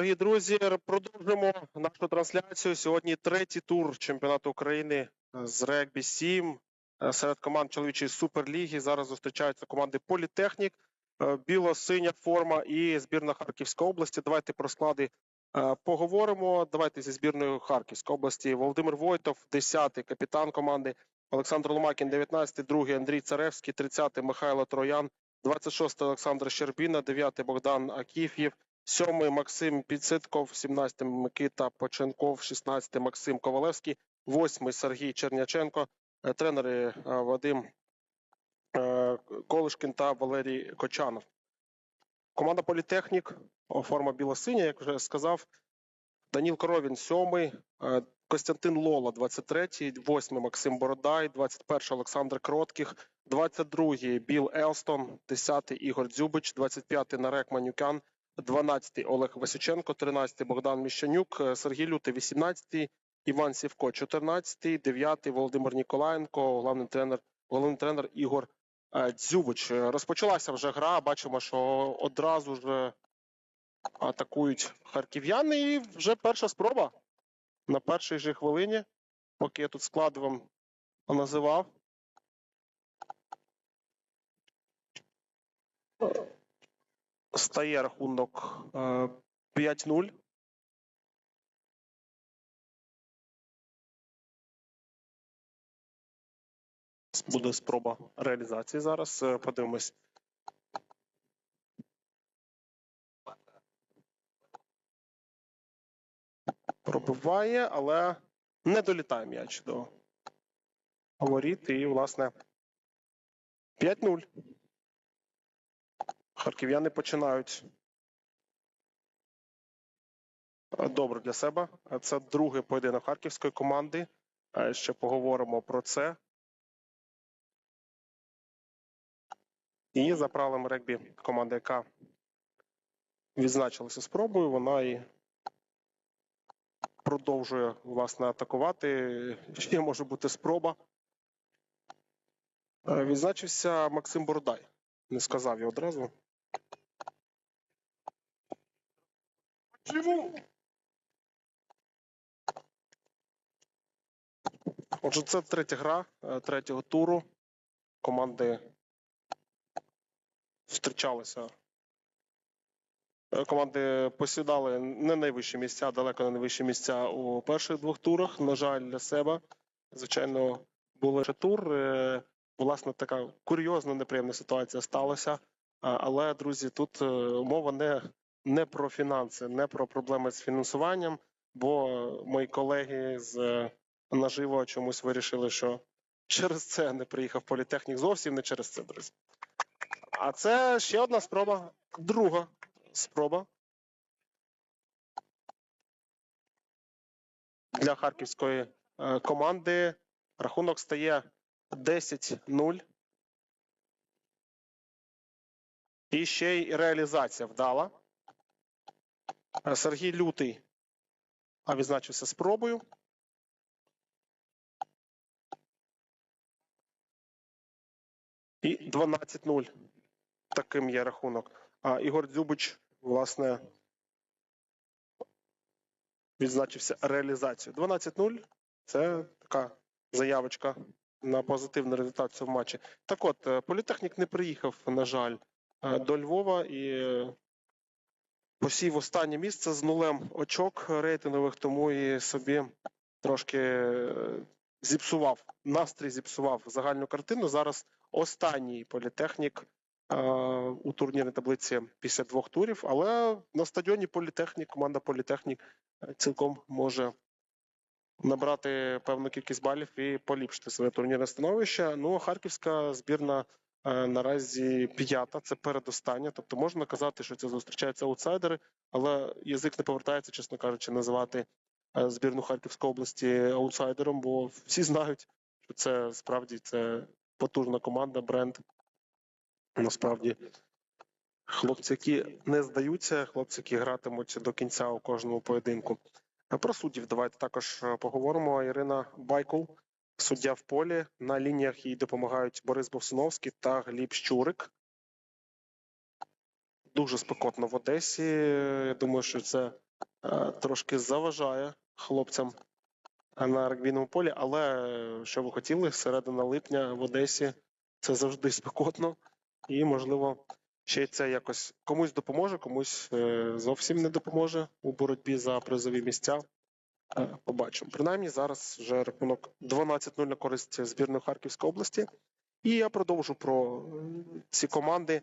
Дорогі друзі, продовжимо нашу трансляцію. Сьогодні третій тур чемпіонату України з регбі 7 е, серед команд чоловічої суперліги. Зараз зустрічаються команди Політехнік, е, біло-синя форма і збірна Харківської області. Давайте про склади е, поговоримо. Давайте зі збірною Харківської області. Володимир Войтов, 10-й капітан команди. Олександр Ломакін, 19-й, другий Андрій Царевський, 30-й Михайло Троян, 26-й Олександр Щербіна, 9-й Богдан Акіф'єв, 7-й Максим Підситков, 17-й Микита Поченков, 16-й Максим Ковалевський, 8-й Сергій Черняченко, е, тренери е, Вадим е, Колишкін та Валерій Кочанов. Команда Політехнік, форма біло-синя, як вже сказав. Даніл Коровін, 7-й, е, Костянтин Лола, 23-й, 8-й Максим Бородай, 21-й Олександр Кротких, 22-й Біл Елстон, 10-й Ігор Дзюбич, 25-й Нарек Манюкян, 12-й Олег Васюченко, 13-й Богдан Міщанюк, е, Сергій Лютий, 18-й Іван Сівко, 14-й, 9-й Володимир Ніколаєнко, головний тренер, головний тренер Ігор е, Дзюбич. Е, Розпочалася вже гра. Бачимо, що одразу ж атакують харків'яни. І вже перша спроба на першій же хвилині, поки я тут склад вам називав. Стає рахунок е, 5-0. Буде спроба реалізації зараз. Е, Подивимось. Пробиває, але не долітає м'яч до воріт. І, власне, 5-0. Харків'яни починають е, добре для себе. Е, Це другий поєдинок харківської команди. Е, Ще поговоримо про це. І за правилами регбі команда, яка відзначилася спробою, вона і продовжує власне атакувати. Ще може бути спроба. Відзначився Максим Бородай. Не сказав я одразу. Чому? Отже, це третя гра е, третього туру. Команди зустрічалися. Е, Команди посідали не найвищі місця, далеко не найвищі місця у перших двох турах. На жаль, для себе. Звичайно, був ще тур. Е, Власне, така курйозна, неприємна ситуація сталася. Але, друзі, тут мова не, не про фінанси, не про проблеми з фінансуванням, бо мої колеги з е, наживо чомусь вирішили, що через це не приїхав політехнік. Зовсім не через це, друзі. А це ще одна спроба, друга спроба для харківської е, команди. Рахунок стає 10-0. І ще й реалізація вдала. Е, Сергій Лютий відзначився спробою. І 12-0. Таким є рахунок. А Ігор Дзюбич, власне, відзначився реалізацією. 12-0 це така заявочка на позитивний результат в матчі. Так от, е, політехнік не приїхав, на жаль, е, до Львова і посів останнє місце з нулем очок рейтингових, тому і собі трошки е, зіпсував настрій, зіпсував загальну картину. Зараз останній політехнік е, у турнірній таблиці після двох турів, але на стадіоні політехнік, команда політехнік е, цілком може набрати певну кількість балів і поліпшити своє турнірне становище. Ну, а харківська збірна наразі п'ята, це передостання. Тобто можна казати, що це зустрічаються аутсайдери, але язик не повертається, чесно кажучи, називати е, збірну Харківської області аутсайдером, бо всі знають, що це справді це потужна команда, бренд. Насправді. Хлопці, які не здаються, хлопці, які гратимуть до кінця у кожному поєдинку. Про суддів давайте також е, поговоримо. Ірина Байкул, суддя в полі. На лініях їй допомагають Борис Бовсуновський та Гліб Щурик. Дуже спекотно в Одесі. Я думаю, що це е, трошки заважає хлопцям на регбійному полі, але е, що ви хотіли, середина липня в Одесі це завжди спекотно, і можливо. Ще це якось комусь допоможе, комусь е, зовсім не допоможе у боротьбі за призові місця. Е, Побачимо. Принаймні зараз вже рахунок 12-0 на користь збірної Харківської області. І я продовжу про е, ці команди.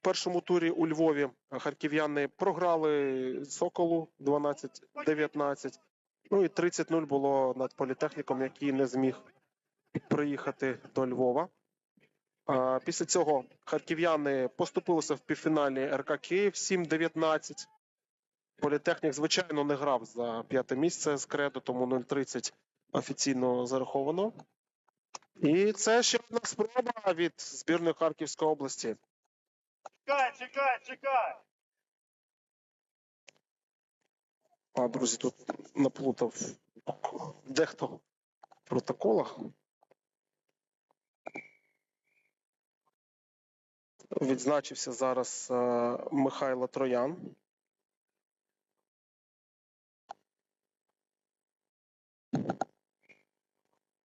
В першому турі у Львові харків'яни програли Соколу 12-19. Ну і 30-0 було над політехніком, який не зміг приїхати до Львова. Після цього харків'яни поступилися в півфіналі РК Київ 7-19. Політехнік, звичайно, не грав за п'яте місце з кредо, тому 0-30 офіційно зараховано. І це ще одна спроба від збірної Харківської області. Чекай, чекай, чекай. А, друзі, тут наплутав дехто в протоколах. Відзначився зараз е, Михайло Троян.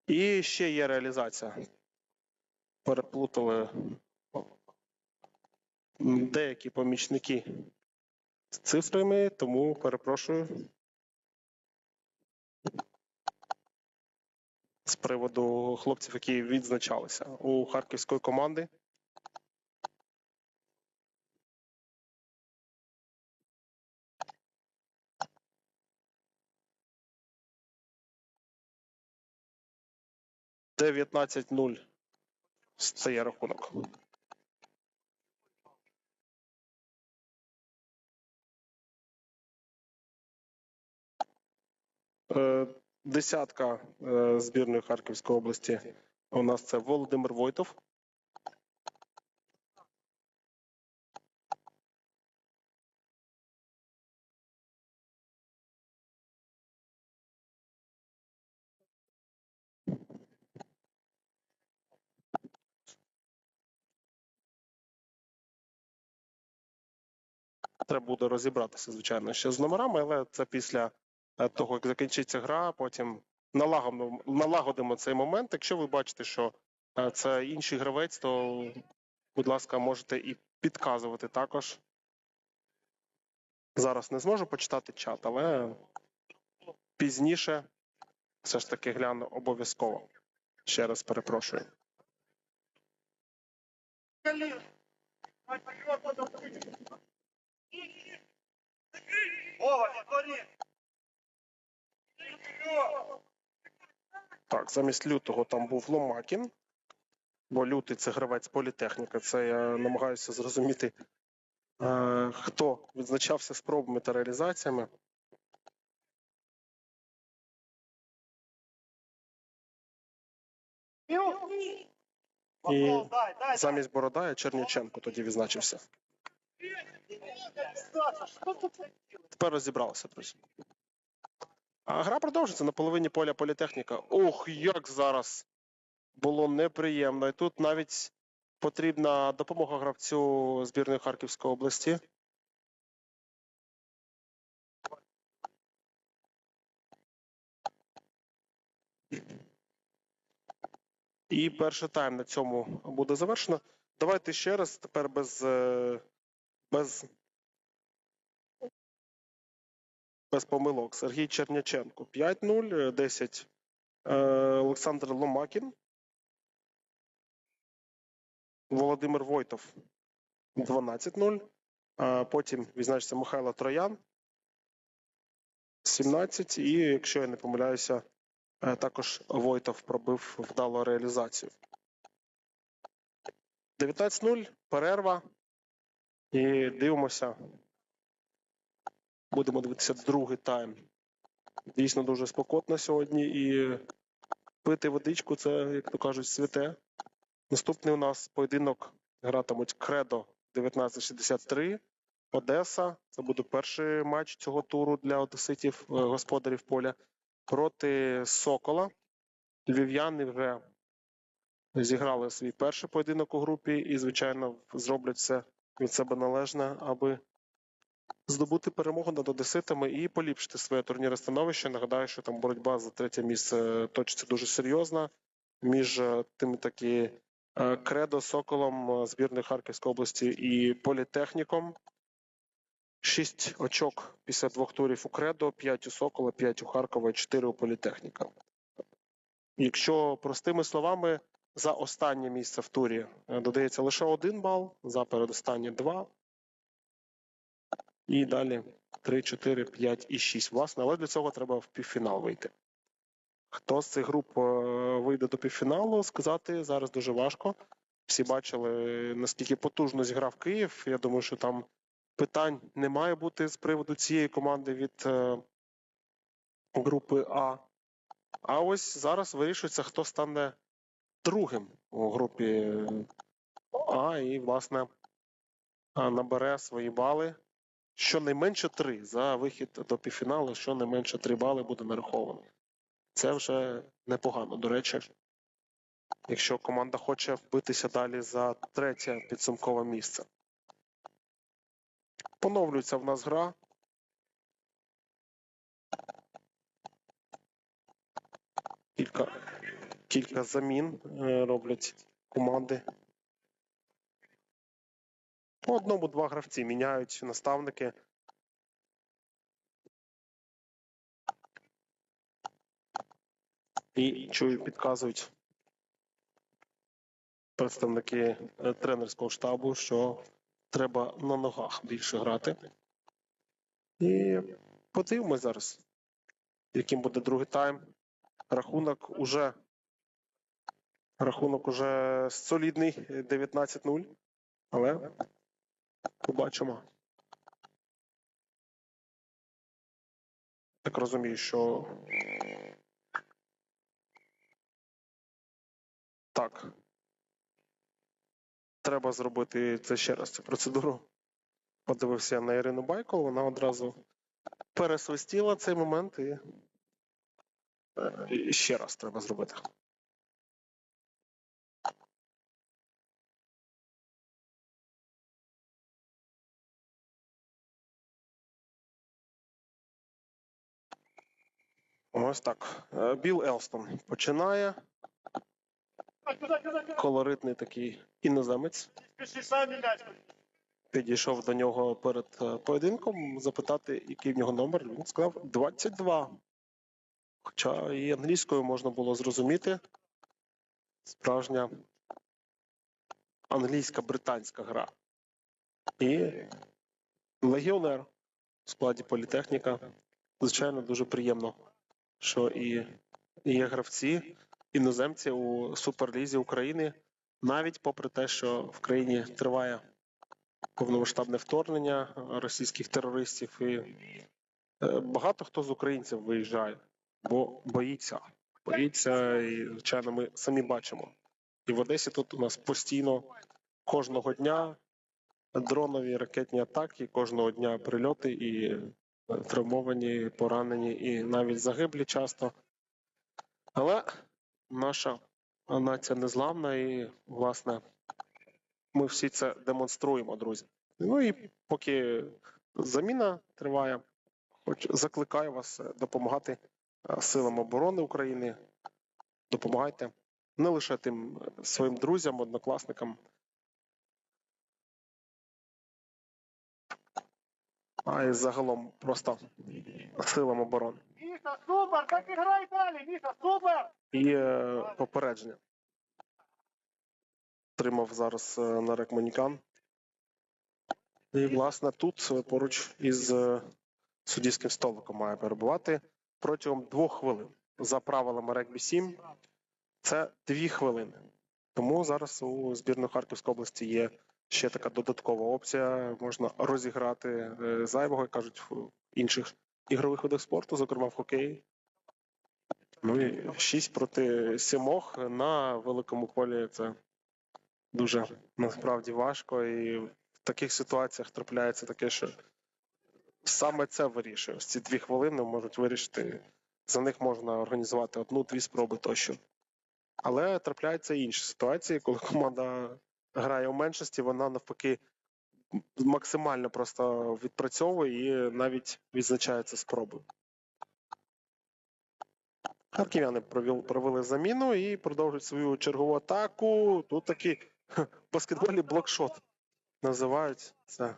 І ще є реалізація. Переплутали деякі помічники з цифрами, тому перепрошую. З приводу хлопців, які відзначалися у харківської команди. Дев'ятнадцять нуль стає рахунок. Е, Десятка е, збірної Харківської області. У нас це Володимир Войтов. Треба буде розібратися, звичайно, ще з номерами, але це після е, того, як закінчиться гра, потім налагодимо, цей момент. Якщо ви бачите, що е, це інший гравець, то, будь ласка, можете і підказувати також. Зараз не зможу почитати чат, але пізніше все ж таки гляну обов'язково. Ще раз перепрошую. Вова. Так, замість лютого там був Ломакін. Бо лютий це гравець політехніка. Це я намагаюся зрозуміти, е, хто відзначався спробами та реалізаціями. І замість Бородая Черняченко тоді відзначився. Тепер розібралися, друзі. А гра продовжиться на половині поля політехніка. Ох, як зараз було неприємно. І тут навіть потрібна допомога гравцю збірної Харківської області. І перший тайм на цьому буде завершено. Давайте ще раз тепер без, е, без без помилок. Сергій Черняченко 5-0, е, 10 е, Олександр Ломакін. Володимир Войтов 12-0. Потім відзначиться Михайло Троян 17. І, якщо я не помиляюся, е, також Войтов пробив вдалу реалізацію. 19-0, перерва. І дивимося. Будемо дивитися другий тайм. Дійсно дуже спокотно сьогодні. І пити водичку це, як то кажуть, святе. Наступний у нас поєдинок гратимуть Кредо 1963. Одеса. Це буде перший матч цього туру для одеситів, е, господарів поля. Проти Сокола. Львів'яни вже зіграли свій перший поєдинок у групі і, звичайно, зроблять все від себе належне, аби здобути перемогу над одеситами і поліпшити своє турнірне становище. Нагадаю, що там боротьба за третє місце точиться дуже серйозна між е, тими такі е, Кредо, Соколом е, збірної Харківської області і політехніком. Шість очок після двох турів у Кредо, п'ять у Сокола, п'ять у Харкова, чотири у політехніка. Якщо простими словами, за останнє місце в турі е, додається лише один бал, за передостаннє два. І далі 3, 4, 5 і 6. Власне, але для цього треба в півфінал вийти. Хто з цих груп е, вийде до півфіналу, сказати зараз дуже важко. Всі бачили, наскільки потужно зіграв Київ. Я думаю, що там питань не має бути з приводу цієї команди від е, групи А. А ось зараз вирішується, хто стане другим у групі А, і, власне, набере свої бали. Щонайменше три за вихід до півфіналу, щонайменше три бали буде нараховано. Це вже непогано. До речі, якщо команда хоче вбитися далі за третє підсумкове місце. Поновлюється в нас гра. Кілька, кілька замін е, роблять команди. По одному-два гравці міняють наставники. І чую, підказують представники е, тренерського штабу, що треба на ногах більше грати. І подивимось зараз, яким буде другий тайм. Рахунок уже рахунок уже солідний 19-0. Але побачимо. Так розумію, що так. Треба зробити це ще раз цю процедуру. Подивився на Ірину Байко, вона одразу пересвистіла цей момент е, і ще раз треба зробити. Ось так. Е, Біл Елстон починає. Колоритний такий іноземець. Підійшов до нього перед е, поєдинком запитати, який в нього номер. Він сказав 22. Хоча і англійською можна було зрозуміти. Справжня англійська британська гра. І легіонер у складі політехніка. Звичайно, дуже приємно, що і є гравці, іноземці у Суперлізі України, навіть попри те, що в країні триває повномасштабне вторгнення російських терористів, і е, багато хто з українців виїжджає, бо боїться. Боїться, і звичайно, ми самі бачимо. І в Одесі тут у нас постійно кожного дня дронові ракетні атаки, кожного дня прильоти і травмовані, поранені і навіть загиблі часто. Але наша нація незламна і, власне, ми всі це демонструємо, друзі. Ну і поки заміна триває, хоч закликаю вас е, допомагати е, силам оборони України. Допомагайте не лише тим своїм друзям, однокласникам, а й загалом просто силам оборони. Миша, супер, так играй далее, Миша, супер! І е, попередження. Тримав зараз е, Нарек Манікан. І, власне, тут е, поруч із е, суддівським столиком має перебувати протягом двох хвилин. За правилами регбі 7 це дві хвилини. Тому зараз у збірної Харківської області є ще така додаткова опція. Можна розіграти е, зайвого, як кажуть, в інших ігрових видах спорту, зокрема в хокеї. Ну і 6 проти 7 на великому полі це дуже насправді важко. І в таких ситуаціях трапляється таке, що саме це вирішує. Ось ці дві хвилини можуть вирішити. За них можна організувати одну-дві спроби тощо. Але трапляються інші ситуації, коли команда грає у меншості, вона навпаки максимально просто відпрацьовує і навіть відзначається спробою. Харків'яни провели заміну і продовжують свою чергову атаку. Тут такий баскетболі блокшот називають це.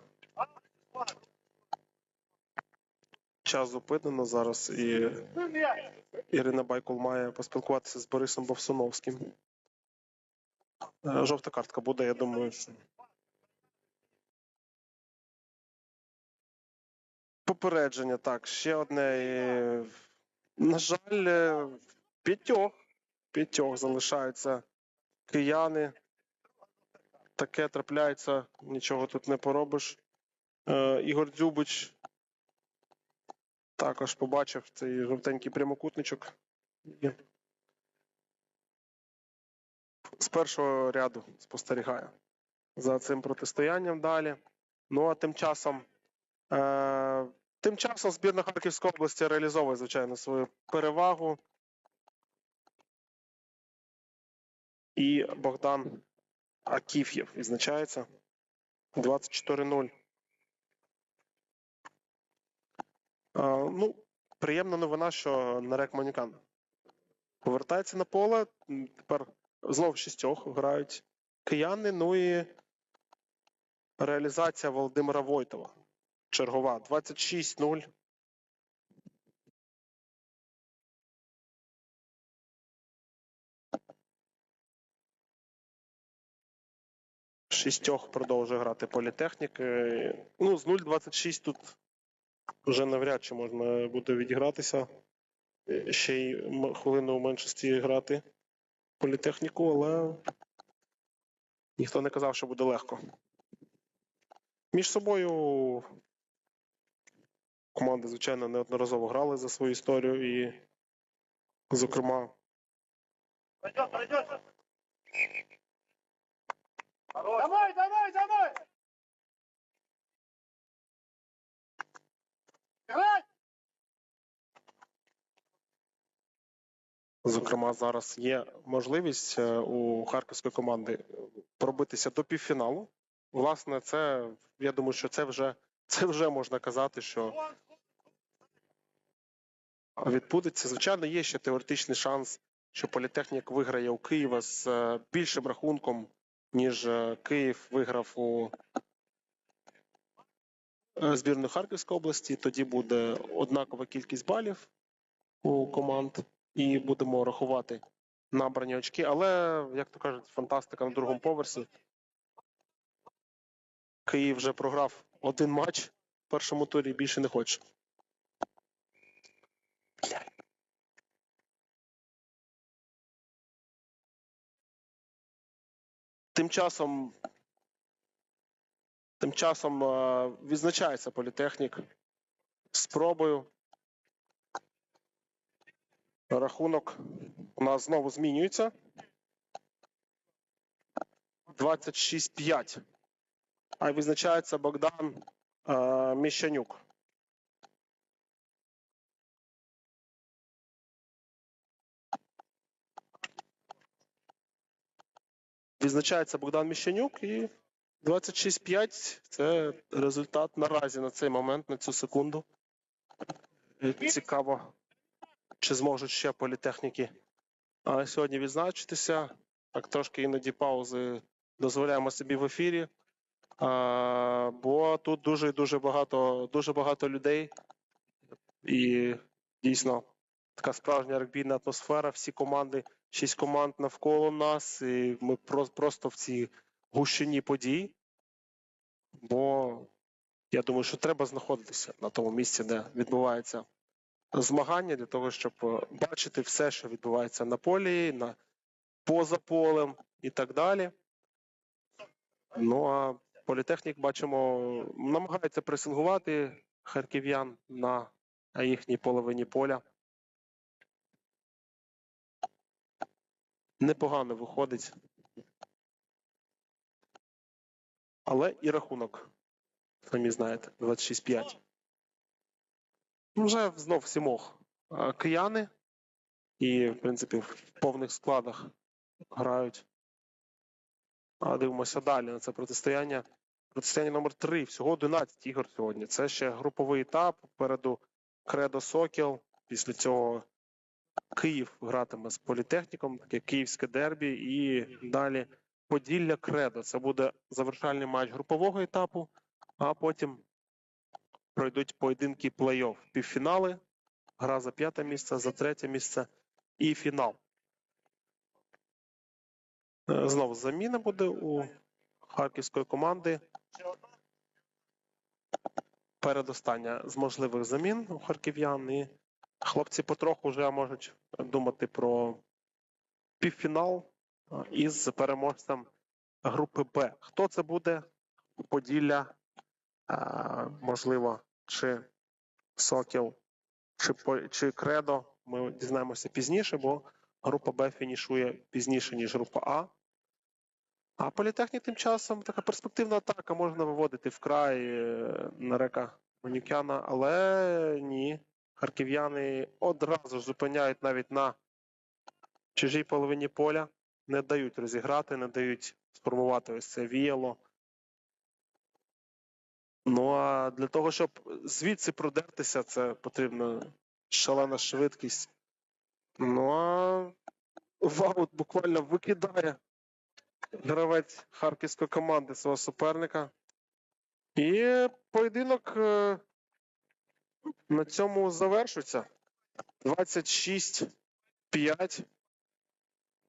Час зупинено зараз, і. Ірина Байкул має поспілкуватися з Борисом Бовсуновським. Е, Жовта картка буде, я думаю. Що... Попередження, так, ще одне. На жаль, е, п'ятьох. П'ятьох залишаються кияни. Таке трапляється, нічого тут не поробиш. Е, Ігор Дзюбич також побачив цей жовтенький прямокутничок. З першого ряду спостерігає за цим протистоянням далі. Ну а тим часом, е, тим часом збірна Харківської області реалізовує, звичайно, свою перевагу. І Богдан Акіф'єв відзначається 24-0. Е, ну, приємна новина, що Нарек Манікан повертається на поле. Тепер знов шістьох грають кияни. Ну і реалізація Володимира Войтова. Чергова 26-0. Шістьох продовжує грати політехнік. Е, Ну, з 0-26 тут вже навряд чи можна буде відігратися. Е, Ще й хвилину у меншості грати політехніку, але ніхто не казав, що буде легко. Між собою команди, звичайно, неодноразово грали за свою історію і, зокрема. Давай, давай, давай. Играть. Зокрема, зараз є можливість е, у харківської команди пробитися до півфіналу. Власне, це я думаю, що це вже це вже можна казати, що відбудеться. Звичайно, є ще теоретичний шанс, що політехнік виграє у Києва з е, більшим рахунком, ніж е, Київ виграв у е, збірну Харківської області. Тоді буде однакова кількість балів у команд, і будемо рахувати набрані очки. Але, як то кажуть, фантастика на другому поверсі. Київ вже програв один матч в першому турі, більше не хоче. Тим часом, тим часом е, відзначається політехнік спробою. Рахунок у нас знову змінюється. 26-5. А відзначається Богдан е, Міщанюк. Відзначається Богдан Міщанюк і 26-5 це результат наразі на цей момент, на цю секунду. Цікаво, чи зможуть ще політехніки сьогодні відзначитися. Так, трошки іноді паузи дозволяємо собі в ефірі. А, бо тут дуже дуже багато, дуже багато людей, і дійсно така справжня регбійна атмосфера. Всі команди, шість команд навколо нас, і ми про- просто в цій гущині подій. Бо я думаю, що треба знаходитися на тому місці, де відбувається змагання, для того, щоб е, бачити все, що відбувається на полі, на поза полем і так далі. Ну а політехнік бачимо, намагається пресингувати харків'ян на їхній половині поля. Непогано виходить. Але і рахунок, самі знаєте, 26-5. Ну, Вже знов сімох кияни, і, в принципі, в повних складах грають. А дивимося далі на це протистояння. Протистояння номер 3. Всього 11 ігор сьогодні. Це ще груповий етап. Попереду Кредо Сокіл. Після цього Київ гратиме з політехніком, таке київське дербі, і далі Поділля Кредо. Це буде завершальний матч групового етапу, а потім пройдуть поєдинки плей-офф, півфінали, гра за п'яте місце, за третє місце і фінал. Е, Знову заміна буде у харківської команди. Передостання з можливих замін у харків'ян. І хлопці потроху вже можуть думати про півфінал із переможцем групи Б. Хто це буде? Поділля, можливо, чи Сокіл, чи, чи Кредо. Ми дізнаємося пізніше, бо група Б фінішує пізніше, ніж група А. А політехнік тим часом така перспективна атака можна виводити вкрай е, Нарека Манюкяна, але ні. Харків'яни одразу ж зупиняють навіть на чужій половині поля, не дають розіграти, не дають сформувати ось це віяло. Ну а для того, щоб звідси продертися, це потрібна шалена швидкість. Ну а Ваут буквально викидає гравець харківської команди свого суперника. І поєдинок е, на цьому завершується. 26-5.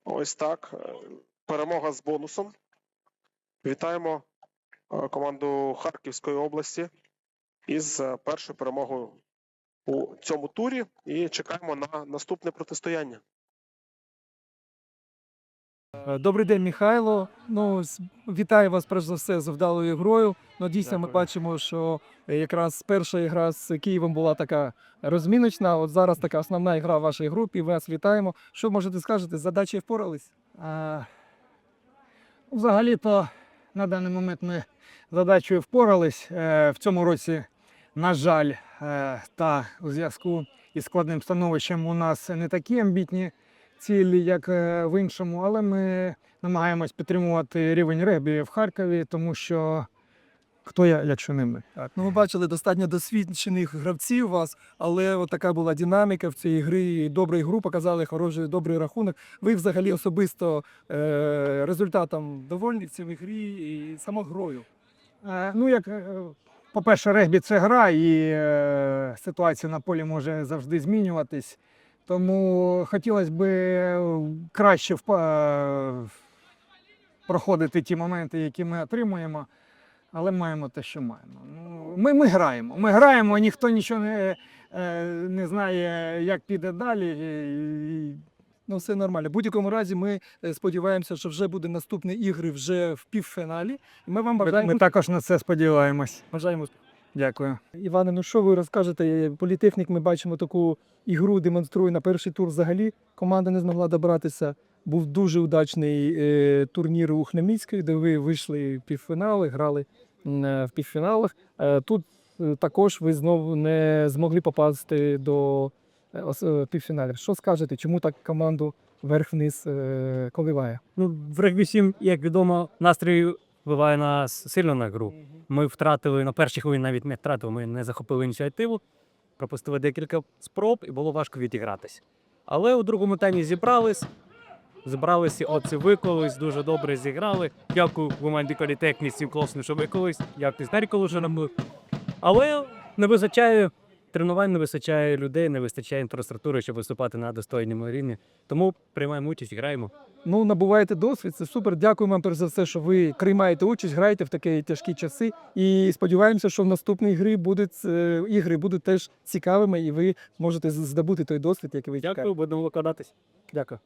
Ось так. Е, Перемога з бонусом. Вітаємо команду Харківської області із е, першою перемогою у цьому турі і чекаємо на наступне протистояння. Е, Добрий день, Михайло. Ну, вітаю вас перш за все з вдалою грою. Ну, дійсно, ми бачимо, що е, якраз перша гра з Києвом була така розміночна. От зараз така основна гра в вашій групі. Вас вітаємо. Що можете скажете? З задачею впорались? А, Взагалі-то на даний момент ми задачею впорались. Е, В цьому році, на жаль, е, та у зв'язку із складним становищем у нас не такі амбітні цілі, як е, в іншому, але ми намагаємось підтримувати рівень регбі в Харкові, тому що хто я, якщо не ми. Ну, ми бачили достатньо досвідчених гравців у вас, але от така була динаміка в цій грі. Добра ігру показали хороший добрий рахунок. Ви взагалі особисто результатом довольні в цій грі і самогрою. Е, Ну, як, е, по-перше, регбі це гра, і е, ситуація на полі може завжди змінюватись. Тому хотілося б краще проходити ті моменти, які ми отримуємо, але маємо те, що маємо. Ну, ми, ми граємо. Ми граємо, ніхто нічого не, не знає, як піде далі. Ну, все нормально. В будь-якому разі, ми е, сподіваємося, що вже буде наступні ігри вже в півфіналі. Ми вам бажаємо. ми також на це сподіваємось. бажаємо Дякую. Іване, ну що ви розкажете? Політехнік, ми бачимо таку ігру, демонструє на перший тур. Взагалі команда не змогла добратися. Був дуже удачний е, турнір у Хмельницькій, де ви вийшли в півфінали, грали е, в півфіналах. Е, тут е, також ви знову не змогли попасти до е, е, півфіналів. Що скажете, чому так команду вверх-вниз е, коливає? Ну, в регбі 7, як відомо, настрій впливає на сильно на гру. Ми втратили на першій хвилині навіть не втратили, ми не захопили ініціативу, пропустили декілька спроб і було важко відігратися. Але у другому таймі зібрались, зібралися, оці виклались, дуже добре зіграли. Дякую команді політехніці, класно, що виклались. Дякую Старікову вже нам. Але не вистачає тренувань, не вистачає людей, не вистачає інфраструктури, щоб виступати на достойному рівні. Тому приймаємо участь, граємо. Ну, набуваєте досвід, це супер. Дякую вам перш за все, що ви приймаєте участь, граєте в такі тяжкі часи. І сподіваємося, що в наступній грі будуть е, ігри будуть теж цікавими, і ви можете здобути той досвід, який ви Дякую, чекаєте. будемо викладатись. Дякую.